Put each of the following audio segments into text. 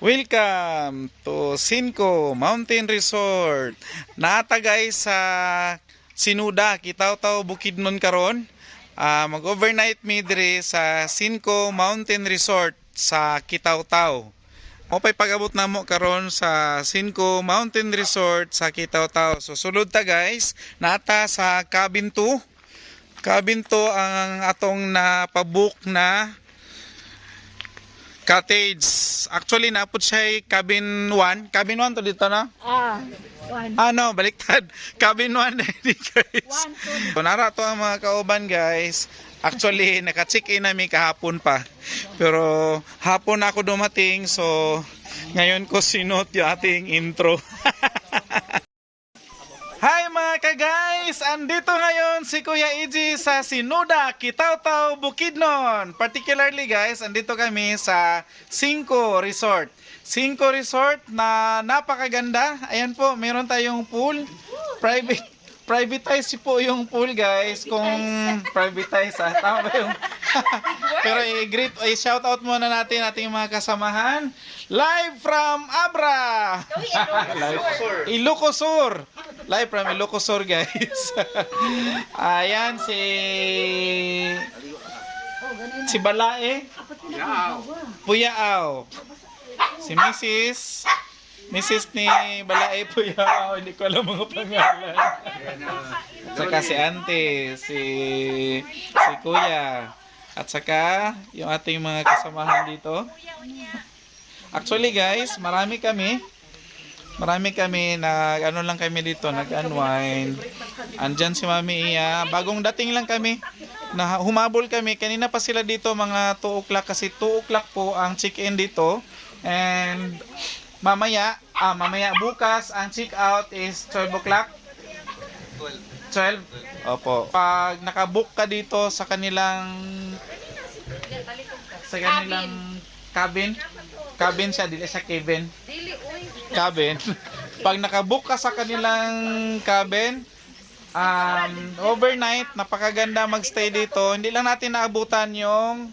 Welcome to Cinco Mountain Resort. Nata guys sa Sinuda, Kitaw-taw Bukidnon karon. Ah, mag-overnight mi diri sa Cinco Mountain Resort sa Kitaw-taw. Mo pay pag-abot namo karon sa Cinco Mountain Resort sa Kitaw-taw. So sulod ta guys, nata sa cabin 2. Cabin 2 ang atong napabook na cottage. Actually, napot siya ay cabin 1. Cabin 1 to dito na? Ah, one. Ano, baliktad. Cabin 1 na hindi guys. One, two. So, nara to ang mga kauban guys. Actually, naka-check in namin kahapon pa. Pero hapon ako dumating so ngayon ko sinot yung ating intro. Hi mga ka-guys! Andito ngayon si Kuya Iji sa Sinuda, Kitaw-taw, Bukidnon. Particularly guys, andito kami sa Cinco Resort. Cinco Resort na napakaganda. Ayan po, meron tayong pool. Private privatize po yung pool guys kung privatize ah tama ba yung pero i-greet i shout out muna natin ating mga kasamahan live from Abra Ilocosur live from Ilocosur guys ayan si si Balae Puyaaw si Mrs. Mrs. ni Balae Puyaaw hindi ko alam mga pangalan Saka si Ante, si si Kuya, at saka yung ating mga kasamahan dito. Actually guys, marami kami. Marami kami nag ano lang kami dito, nag-unwind. Andyan si Mami Iya. Bagong dating lang kami. Na humabol kami. Kanina pa sila dito mga 2 o'clock kasi 2 o'clock po ang check-in dito. And mamaya, ah, mamaya bukas ang check-out is 12 o'clock. 12? Opo. Pag nakabook ka dito sa kanilang sa kanilang cabin, cabin siya, dili siya cabin. Dili, uy. Cabin. Pag nakabook ka sa kanilang cabin, um, overnight, napakaganda magstay dito. Hindi lang natin naabutan yung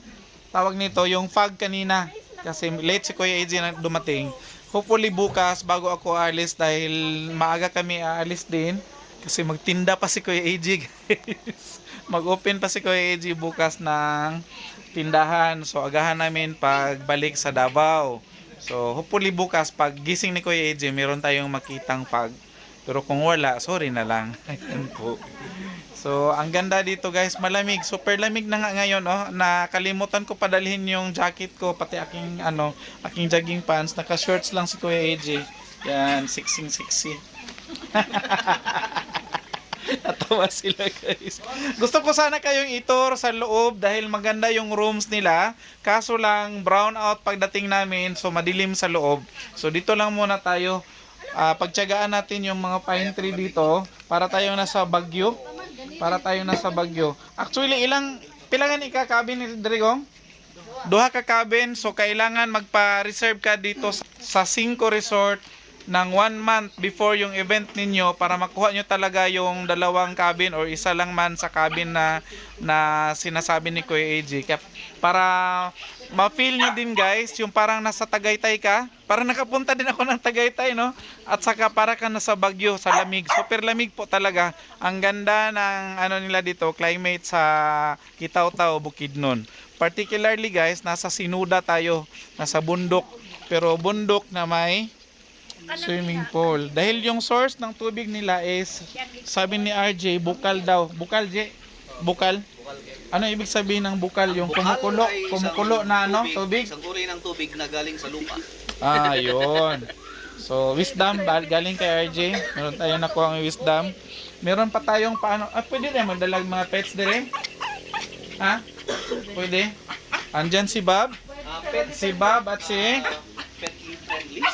tawag nito, yung fog kanina. Kasi late si Kuya AJ na dumating. Hopefully bukas, bago ako alis, dahil maaga kami aalis din, kasi magtinda pa si Kuya AJ guys. Mag-open pa si Kuya AJ bukas ng tindahan. So agahan namin pagbalik sa Davao. So hopefully bukas pag gising ni Kuya AJ meron tayong makitang pag. Pero kung wala, sorry na lang. Po. So, ang ganda dito guys, malamig. Super lamig na nga ngayon, oh. Nakalimutan ko padalhin yung jacket ko, pati aking, ano, aking jogging pants. Naka-shorts lang si Kuya AJ. Yan, sexy sexy. Natawa sila guys. Gusto ko sana kayong itur sa loob dahil maganda yung rooms nila. Kaso lang brown out pagdating namin so madilim sa loob. So dito lang muna tayo. Ah, pagtiyagaan natin yung mga pine tree dito para tayo nasa Bagyo. Para tayo nasa Bagyo. Actually ilang pilangan ika-cabin ni Drigong? Duha ka cabin so kailangan magpa-reserve ka dito sa 5 resort ng one month before yung event ninyo para makuha nyo talaga yung dalawang cabin or isa lang man sa cabin na na sinasabi ni Kuya AJ. Para ma-feel nyo din guys, yung parang nasa Tagaytay ka, parang nakapunta din ako ng Tagaytay, no? At saka para ka nasa Bagyo, sa lamig. Super lamig po talaga. Ang ganda ng ano nila dito, climate sa Kitaw-taw, Bukidnon. Particularly guys, nasa Sinuda tayo, nasa bundok. Pero bundok na may swimming pool. Dahil yung source ng tubig nila is, sabi ni RJ, bukal daw. Bukal, J? Bukal? Ano ibig sabihin ng bukal? Yung kumukulo, kumukulo na ano, tubig? Isang uri ng tubig na galing sa lupa. Ah, yun. So, wisdom, galing kay RJ. Meron tayong nakuha ang wisdom. Meron pa tayong paano, ah, pwede rin magdalag mga pets dire? Ha? Pwede? Andyan si Bob? Ah, Si Bob at si...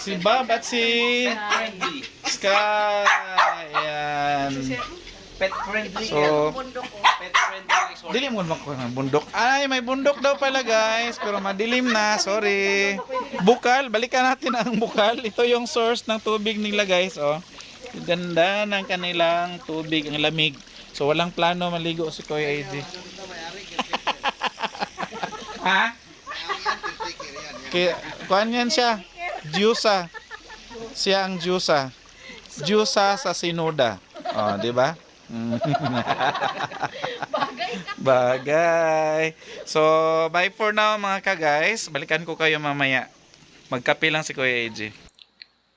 friendly. Si Bob at si... Friendly. Sky. Ayan. Pet friendly. So, pet friendly resort. dilim mo ba ko ng bundok? Ay, may bundok daw pala guys, pero madilim na, sorry. Bukal, balikan natin ang bukal. Ito yung source ng tubig nila guys, oh. Ganda ng kanilang tubig, ang lamig. So, walang plano maligo si Kuya AJ. ha? Kaya, kuhan yan siya. Diyosa. Siya ang Diyosa. Diyosa sa Sinoda. Oh, di ba? Bagay ka. Bagay. So, bye for now mga ka-guys. Balikan ko kayo mamaya. Magkape lang si Kuya AJ.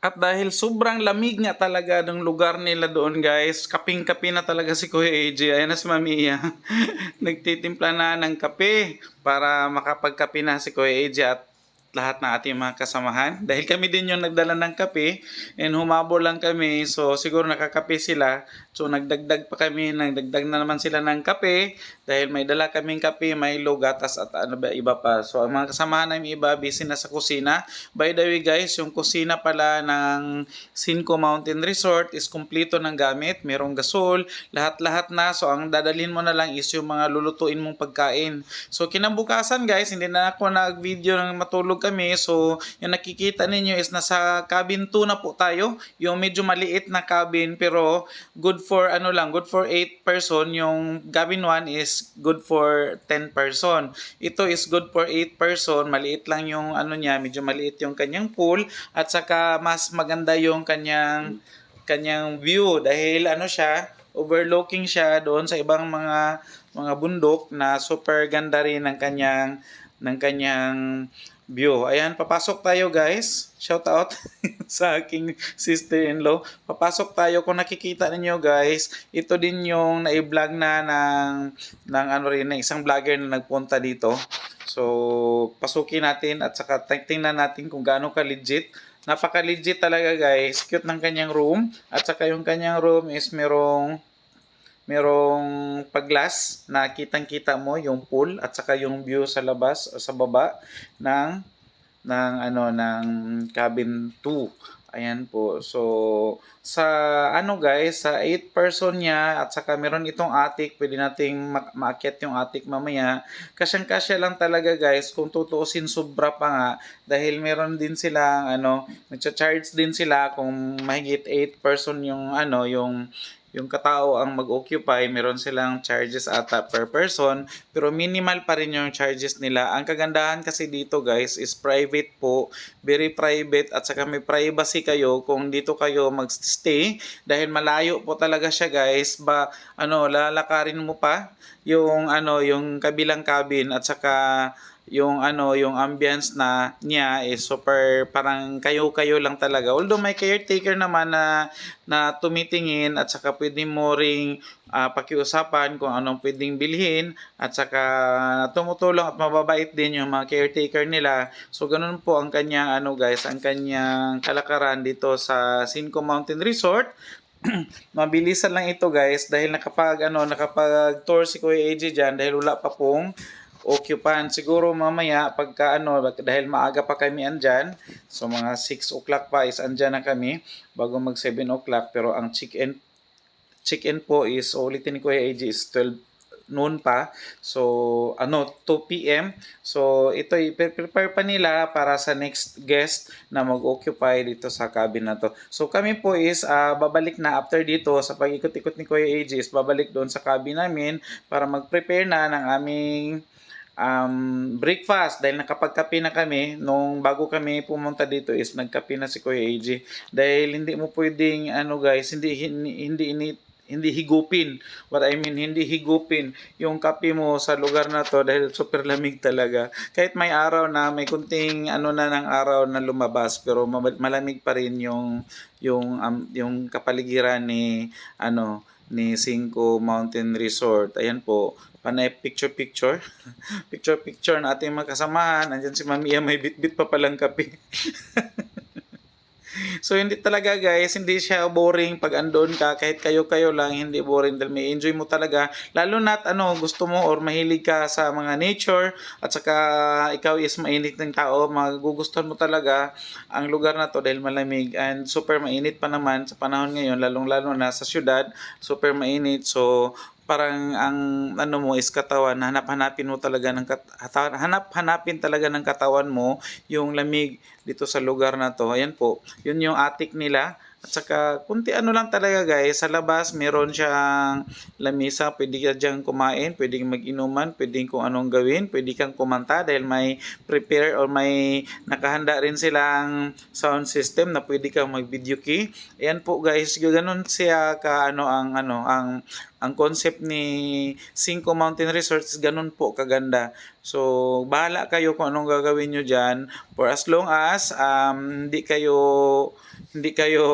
At dahil sobrang lamig nga talaga ng lugar nila doon guys, kaping-kape na talaga si Kuya AJ. Ayan na si Mami Iya. Nagtitimpla na ng kape para makapagkape na si Kuya AJ at lahat ng ating mga kasamahan. Dahil kami din yung nagdala ng kape and humabol lang kami. So siguro nakakape sila. So nagdagdag pa kami, nagdagdag na naman sila ng kape dahil may dala kaming kape, may gatas at ano ba iba pa. So ang mga kasamahan namin iba busy na sa kusina. By the way guys, yung kusina pala ng Cinco Mountain Resort is kumpleto ng gamit. Merong gasol, lahat-lahat na. So ang dadalhin mo na lang is yung mga lulutuin mong pagkain. So kinabukasan guys, hindi na ako nag-video ng matulog kami. So yung nakikita ninyo is nasa cabin 2 na po tayo. Yung medyo maliit na cabin pero good for ano lang, good for 8 person. Yung cabin 1 is good for 10 person. Ito is good for 8 person. Maliit lang yung ano niya, medyo maliit yung kanyang pool at saka mas maganda yung kanyang kanyang view dahil ano siya, overlooking siya doon sa ibang mga mga bundok na super ganda rin ng kanyang ng kanyang view. Ayan, papasok tayo guys. Shout out sa aking sister-in-law. Papasok tayo. Kung nakikita ninyo guys, ito din yung na-vlog na ng, ng ano rin, ng isang vlogger na nagpunta dito. So, pasukin natin at saka tingnan natin kung gaano ka legit. Napaka legit talaga guys. Cute ng kanyang room. At saka yung kanyang room is merong merong paglas na kitang-kita mo yung pool at saka yung view sa labas sa baba ng ng ano ng cabin 2. Ayan po. So sa ano guys, sa 8 person niya at saka meron itong attic, pwede nating ma- maakyat yung attic mamaya. Kasyang-kasya lang talaga guys kung tutuusin sobra pa nga dahil meron din silang ano, nagcha-charge din sila kung mahigit 8 person yung ano, yung yung katao ang mag-occupy, meron silang charges ata per person, pero minimal pa rin yung charges nila. Ang kagandahan kasi dito guys is private po, very private at saka may privacy kayo kung dito kayo magstay dahil malayo po talaga siya guys. Ba ano, lalakarin mo pa yung ano, yung kabilang cabin at saka yung ano, yung ambience na niya is super parang kayo-kayo lang talaga. Although may caretaker naman na na tumitingin at saka pwede mo ring ah, pakiusapan kung anong pwedeng bilhin at saka tumutulong at mababait din yung mga caretaker nila. So ganun po ang kanyang ano guys, ang kanyang kalakaran dito sa Cinco Mountain Resort. Mabilisan lang ito guys dahil nakapag ano nakapag tour si Kuya AJ diyan dahil wala pa pong occupant. Siguro mamaya pagka ano dahil maaga pa kami andyan. So mga 6 o'clock pa is andyan na kami bago mag 7 o'clock pero ang check-in check-in po is ulitin ni Kuya AJ is 12 noon pa. So, ano, 2 p.m. So, ito, i-prepare pa nila para sa next guest na mag-occupy dito sa cabin na to. So, kami po is ah, babalik na after dito sa pag-ikot-ikot ni Kuya AJ is babalik doon sa cabin namin para mag-prepare na ng aming um, breakfast dahil nakapagkape na kami nung bago kami pumunta dito is nagkape na si Kuya AJ dahil hindi mo pwedeng ano guys hindi hindi hindi, hindi higupin. What I mean, hindi higupin yung kape mo sa lugar na to dahil super lamig talaga. Kahit may araw na, may kunting ano na ng araw na lumabas, pero ma- malamig pa rin yung yung um, yung kapaligiran ni ano ni Cinco Mountain Resort. Ayan po, panay picture picture. picture picture na ating mga. Andiyan si Mamiya may bit-bit pa palang kape. So hindi talaga guys, hindi siya boring pag andon ka kahit kayo-kayo lang hindi boring dahil may enjoy mo talaga. Lalo na't ano gusto mo or mahilig ka sa mga nature at saka ikaw is mainit ng tao, magugustuhan mo talaga ang lugar na to dahil malamig and super mainit pa naman sa panahon ngayon lalong-lalo na sa syudad, super mainit. So parang ang ano mo is katawan hanap-hanapin mo talaga ng kat- hata- hanap-hanapin talaga ng katawan mo yung lamig dito sa lugar na to. Ayan po yun yung attic nila. At saka, kunti ano lang talaga guys, sa labas meron siyang lamisa, pwede ka dyan kumain, pwede kang mag-inuman, pwede kung anong gawin, pwede kang kumanta dahil may prepare or may nakahanda rin silang sound system na pwede kang mag-video key. Ayan po guys, ganun siya ka ano ang ano ang ang concept ni Cinco Mountain Resorts ganun po kaganda. So, bahala kayo kung anong gagawin nyo dyan for as long as um, hindi kayo hindi kayo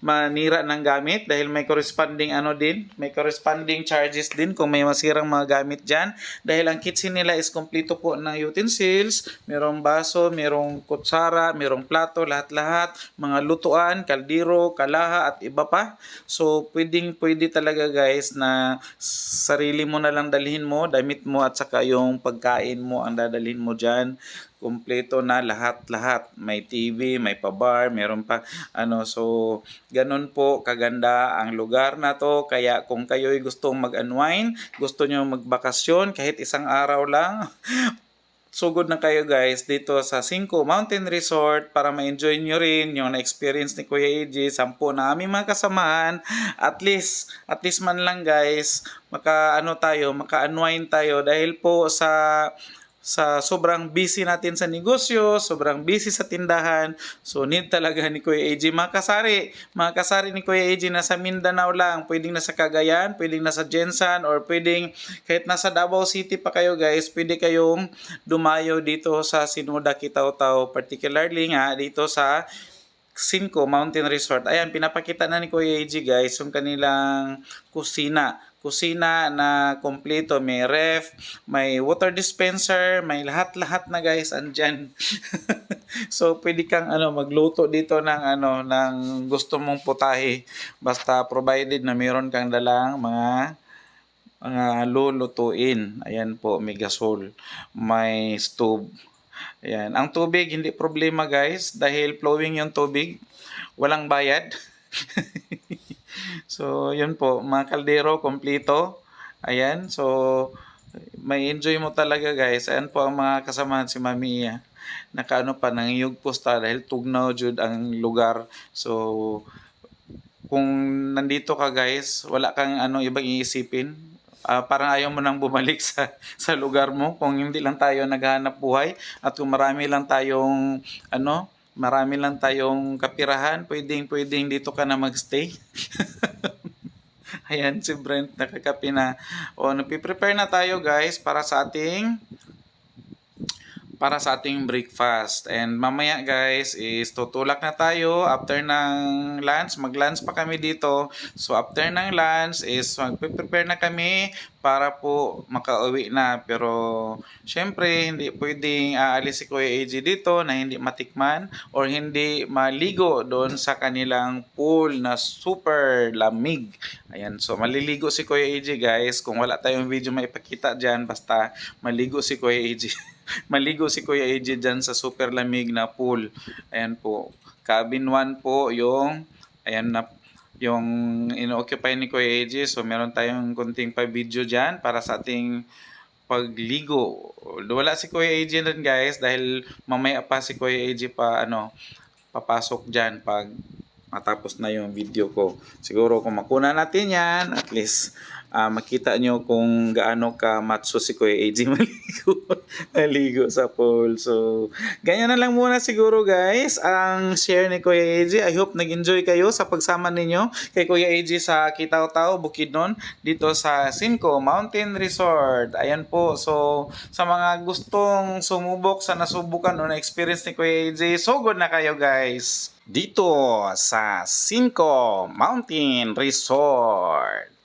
manira ng gamit dahil may corresponding ano din, may corresponding charges din kung may masirang mga gamit dyan. Dahil ang kitchen nila is kompleto po ng utensils, merong baso, merong kutsara, merong plato, lahat-lahat, mga lutuan, kaldero, kalaha at iba pa. So, pwedeng pwede talaga guys na sarili mo na lang dalhin mo, damit mo at saka yung pagkain mo ang dadalhin mo dyan kumpleto na lahat-lahat. May TV, may pa-bar, meron pa ano so ganun po kaganda ang lugar na to. Kaya kung kayo'y gustong mag-unwind, gusto nyo magbakasyon kahit isang araw lang, sugod na kayo guys dito sa Cinco Mountain Resort para ma-enjoy nyo rin yung na-experience ni Kuya AJ, sampu na aming mga kasamahan. At least, at least man lang guys, maka ano tayo, maka-unwind tayo dahil po sa sa sobrang busy natin sa negosyo, sobrang busy sa tindahan. So need talaga ni Kuya AJ makasari. Mga kasari ni Kuya AJ nasa Mindanao lang, pwedeng nasa Cagayan, pwedeng nasa Jensan or pwedeng kahit nasa Davao City pa kayo guys, pwede kayong dumayo dito sa Sinuda Kitaw-Taw, particularly nga dito sa Cinco Mountain Resort. Ayan, pinapakita na ni Kuya AJ guys yung kanilang kusina. Kusina na kompleto. May ref, may water dispenser, may lahat-lahat na guys andyan. so, pwede kang ano, magluto dito ng ano, ng gusto mong putahe. Basta provided na meron kang dalang mga mga lulutuin. Ayan po, may gasol, may stove. Ayan. Ang tubig, hindi problema guys. Dahil flowing yung tubig. Walang bayad. so, yun po. Mga kaldero, kompleto. Ayan. So, may enjoy mo talaga guys. Ayan po ang mga kasamahan si Mami Iya. Nakaano pa, nangiyog posta dahil tugnaw jud ang lugar. So, kung nandito ka guys, wala kang ano ibang iisipin. Ah, parang ayaw mo nang bumalik sa sa lugar mo kung hindi lang tayo naghahanap buhay at kung marami lang tayong ano, marami lang tayong kapirahan, pwedeng pwedeng dito ka na magstay. Ayan si Brent nakakapi na. O nagpe-prepare na tayo guys para sa ating para sa ating breakfast. And mamaya guys is tutulak na tayo after ng lunch. Mag-lunch pa kami dito. So after ng lunch is magpe-prepare na kami para po makauwi na. Pero syempre hindi pwedeng aalis si Kuya AJ dito na hindi matikman or hindi maligo doon sa kanilang pool na super lamig. Ayan, so maliligo si Kuya AJ guys. Kung wala tayong video maipakita dyan, basta maligo si Kuya AJ. maligo si Kuya AJ dyan sa super lamig na pool. Ayan po. Cabin 1 po yung ayan na yung ino-occupy ni Kuya AJ. So meron tayong konting pa video dyan para sa ating pagligo. Wala si Kuya AJ dyan guys dahil mamaya pa si Kuya AJ pa ano papasok dyan pag matapos na yung video ko. Siguro kung makuna natin yan, at least ah, makita nyo kung gaano ka matso si Kuya AJ maligo, maligo sa pool. So, ganyan na lang muna siguro guys ang share ni Kuya AJ. I hope nag-enjoy kayo sa pagsama ninyo kay Kuya AJ sa Kitaw-Taw, Bukidnon, dito sa Cinco Mountain Resort. Ayan po. So, sa mga gustong sumubok sa nasubukan o na-experience ni Kuya AJ, so good na kayo guys dito sa Cinco Mountain Resort.